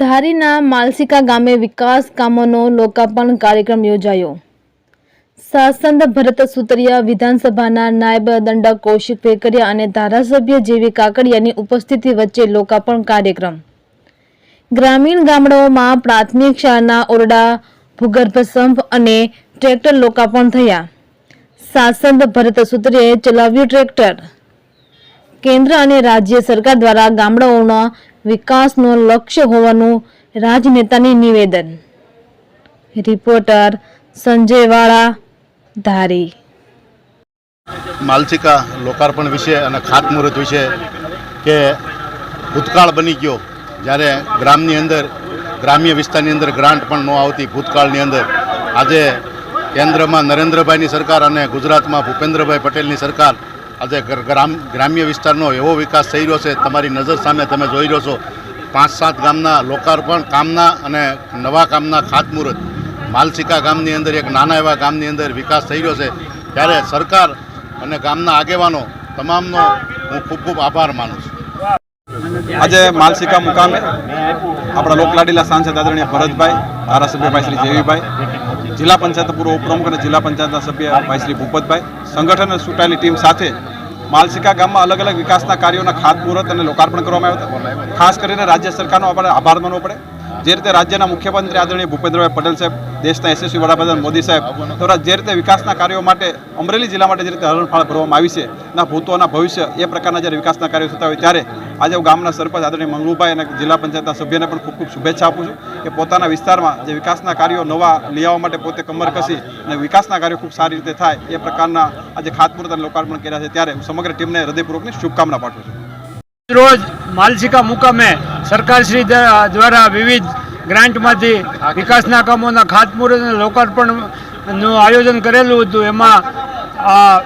ધારીના માલસિકા ગામે વિકાસ કામોનો લોકાર્પણ કાર્યક્રમ યોજાયો. સાસંદ ભરત સુતરિયા વિધાનસભાના નાયબ દંડક કૌશિક વેકરિયા અને ધારાસભ્ય જેવી કાકડિયાની ઉપસ્થિતિ વચ્ચે લોકાર્પણ કાર્યક્રમ. ગ્રામીણ ગામડાઓમાં પ્રાથમિક શાળાના ઓરડા, ભૂગર્ભ સંપ અને ટ્રેક્ટર લોકાર્પણ થયા. સાસંદ ભરત સુતરિયાએ ચલાવ્યું ટ્રેક્ટર. કેન્દ્ર અને રાજ્ય સરકાર દ્વારા ગામડાઓના વિકાસનો લક્ષ્ય હોવાનું રાજનેતાની નિવેદન. રિપોર્ટર સંજય વાળા, ધારી. માલસિકા લોકાર્પણ વિશે અને ખાતમુહૂર્ત વિશે કે ભૂતકાળ બની ગયો જ્યારે ગ્રામની અંદર, ગ્રામ્ય વિસ્તારની અંદર ગ્રાન્ટ પણ ન આવતી ભૂતકાળની અંદર, આજે કેન્દ્રમાં નરેન્દ્રભાઈની સરકાર અને ગુજરાતમાં ભૂપેન્દ્રભાઈ પટેલની સરકાર આજે ગ્રામ, ગ્રામ્ય વિસ્તારનો એવો વિકાસ થઈ રહ્યો છે, તમારી નજર સામે તમે જોઈ રહ્યો છો પાંચ સાત ગામના લોકાર્પણ કામના અને નવા કામના ખાતમુહૂર્ત. માલસિકા ગામની અંદર, એક નાના એવા ગામની અંદર વિકાસ થઈ રહ્યો છે. ત્યારે સરકાર અને ગામના આગેવાનો તમામનો હું ખૂબ ખૂબ આભાર માનું છું. આજે માલસિકા મુકામે આપણા લોકલાડીલા સાંસદ આદરણીય ભરતભાઈ, ધારાસભ્ય ભાઈ શ્રી જેવીભાઈ, જિલ્લા પંચાયત પૂર્વ ઉપપ્રમુખ અને જિલ્લા પંચાયતના સભ્ય ભાઈ શ્રી ભૂપતભાઈ, સંગઠન અને ચૂંટાયેલી ટીમ સાથે માલસિકા ગામમાં અલગ અલગ વિકાસના કાર્યોના ખાતમુહૂર્ત અને લોકાર્પણ કરવામાં આવ્યા ખાસ કરીને રાજ્ય સરકારનો આપણે આભાર માનવો પડે. જે રીતે રાજ્યના મુખ્યમંત્રી આદરણીય ભૂપેન્દ્રભાઈ પટેલ સાહેબ, દેશના યશસ્વી વડાપ્રધાન મોદી સાહેબ દ્વારા જે રીતે વિકાસના કાર્યો માટે અમરેલી જિલ્લા માટે જે રીતે હરણફાળ ભરવામાં આવી છે ના ભૂતોના ભવિષ્ય, એ પ્રકારના જ્યારે વિકાસના કાર્યો થતા હોય ત્યારે આજે ગામના સરપંચ આદરણીય મંગલુભાઈ અને જિલ્લા પંચાયતના સભ્યને પણ ખૂબ ખૂબ શુભેચ્છા આપું છું કે પોતાના વિસ્તારમાં જે વિકાસના કાર્યો નવા આવવા માટે પોતે કમર કસી અને વિકાસના કાર્યો ખૂબ સારી રીતે થાય એ પ્રકારના આજે ખાતમુહૂર્ત અને લોકાર્પણ કર્યા છે ત્યારે હું સમગ્ર ટીમને હૃદયપૂર્વકની શુભકામના પાઠવું છું. રોજ માલસિકા મુકામે સરકારશ્રી દ્વારા વિવિધ ગ્રાન્ટમાંથી વિકાસના કામોના ખાતમુહૂર્ત અને લોકાર્પણનું આયોજન કરેલું હતું. એમાં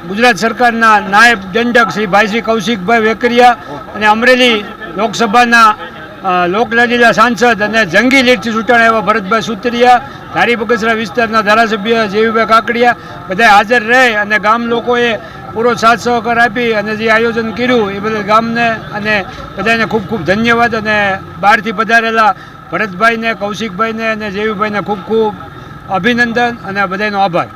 ગુજરાત સરકારના નાયબ દંડક શ્રી ભાઈ શ્રી કૌશિકભાઈ વેકરિયા અને અમરેલી લોકસભાના લોકલાડીલા સાંસદ અને જંગી લીડથી ચૂંટાણા એવા ભરતભાઈ સુતરિયા, ધારી બગસરા વિસ્તારના ધારાસભ્ય જેવીભાઈ કાકડિયા બધા હાજર રહે અને ગામ લોકોએ પૂરો સાથ સહકાર આપી અને જે આયોજન કર્યું એ બદલ ગામને અને બધાને ખૂબ ખૂબ ધન્યવાદ અને બહારથી પધારેલા ભરતભાઈને, કૌશિકભાઈને અને જેવીભાઈને ખૂબ ખૂબ અભિનંદન અને બધાનો આભાર.